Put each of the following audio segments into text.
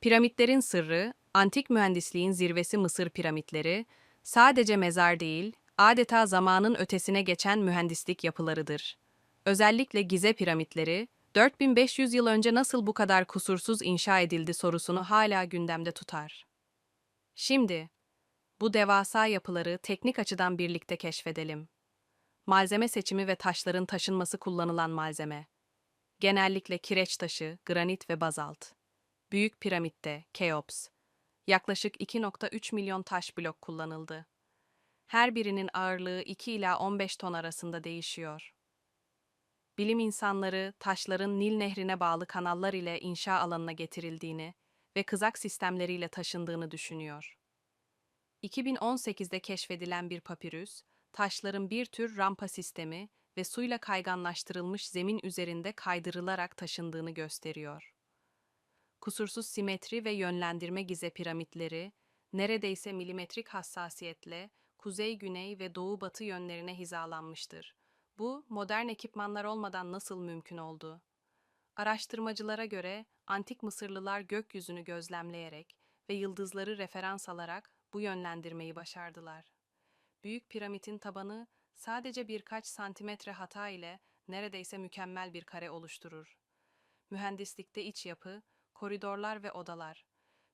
Piramitlerin sırrı, antik mühendisliğin zirvesi Mısır piramitleri, sadece mezar değil, adeta zamanın ötesine geçen mühendislik yapılarıdır. Özellikle Gize piramitleri, 4500 yıl önce nasıl bu kadar kusursuz inşa edildi sorusunu hala gündemde tutar. Şimdi, bu devasa yapıları teknik açıdan birlikte keşfedelim. Malzeme seçimi ve taşların taşınması kullanılan malzeme. Genellikle kireç taşı, granit ve bazalt. Büyük piramitte, Keops, yaklaşık 2.3 milyon taş blok kullanıldı. Her birinin ağırlığı 2 ila 15 ton arasında değişiyor. Bilim insanları taşların Nil Nehri'ne bağlı kanallar ile inşa alanına getirildiğini ve kızak sistemleriyle taşındığını düşünüyor. 2018'de keşfedilen bir papirüs, taşların bir tür rampa sistemi ve suyla kayganlaştırılmış zemin üzerinde kaydırılarak taşındığını gösteriyor. Kusursuz simetri ve yönlendirme gize piramitleri, neredeyse milimetrik hassasiyetle kuzey-güney ve doğu-batı yönlerine hizalanmıştır. Bu, modern ekipmanlar olmadan nasıl mümkün oldu? Araştırmacılara göre antik Mısırlılar gökyüzünü gözlemleyerek ve yıldızları referans alarak bu yönlendirmeyi başardılar. Büyük piramidin tabanı sadece birkaç santimetre hata ile neredeyse mükemmel bir kare oluşturur. Mühendislikte iç yapı, koridorlar ve odalar.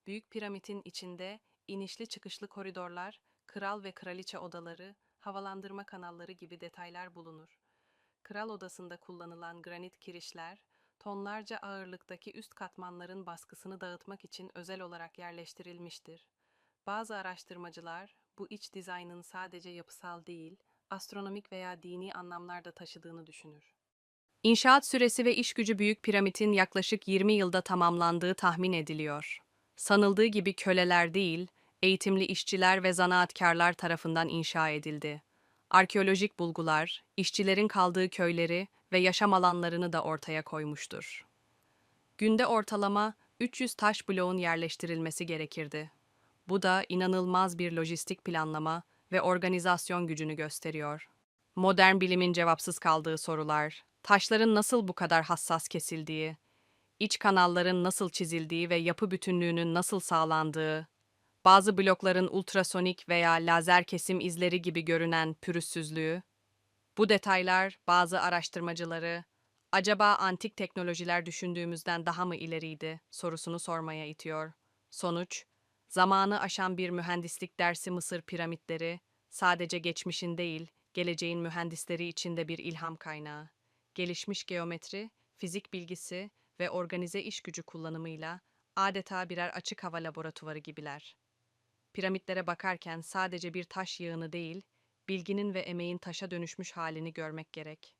Büyük piramidin içinde inişli çıkışlı koridorlar, kral ve kraliçe odaları, havalandırma kanalları gibi detaylar bulunur. Kral odasında kullanılan granit kirişler, tonlarca ağırlıktaki üst katmanların baskısını dağıtmak için özel olarak yerleştirilmiştir. Bazı araştırmacılar bu iç dizaynın sadece yapısal değil, astronomik veya dini anlamlar da taşıdığını düşünür. İnşaat süresi ve iş gücü Büyük Piramit'in yaklaşık 20 yılda tamamlandığı tahmin ediliyor. Sanıldığı gibi köleler değil, eğitimli işçiler ve zanaatkarlar tarafından inşa edildi. Arkeolojik bulgular, işçilerin kaldığı köyleri ve yaşam alanlarını da ortaya koymuştur. Günde ortalama 300 taş bloğun yerleştirilmesi gerekirdi. Bu da inanılmaz bir lojistik planlama ve organizasyon gücünü gösteriyor. Modern bilimin cevapsız kaldığı sorular, taşların nasıl bu kadar hassas kesildiği, iç kanalların nasıl çizildiği ve yapı bütünlüğünün nasıl sağlandığı, bazı blokların ultrasonik veya lazer kesim izleri gibi görünen pürüzsüzlüğü, bu detaylar bazı araştırmacıları acaba antik teknolojiler düşündüğümüzden daha mı ileriydi sorusunu sormaya itiyor. Sonuç, zamanı aşan bir mühendislik dersi Mısır piramitleri sadece geçmişin değil, geleceğin mühendisleri için de bir ilham kaynağı. Gelişmiş geometri, fizik bilgisi ve organize iş gücü kullanımıyla adeta birer açık hava laboratuvarı gibiler. Piramitlere bakarken sadece bir taş yığını değil, bilginin ve emeğin taşa dönüşmüş halini görmek gerek.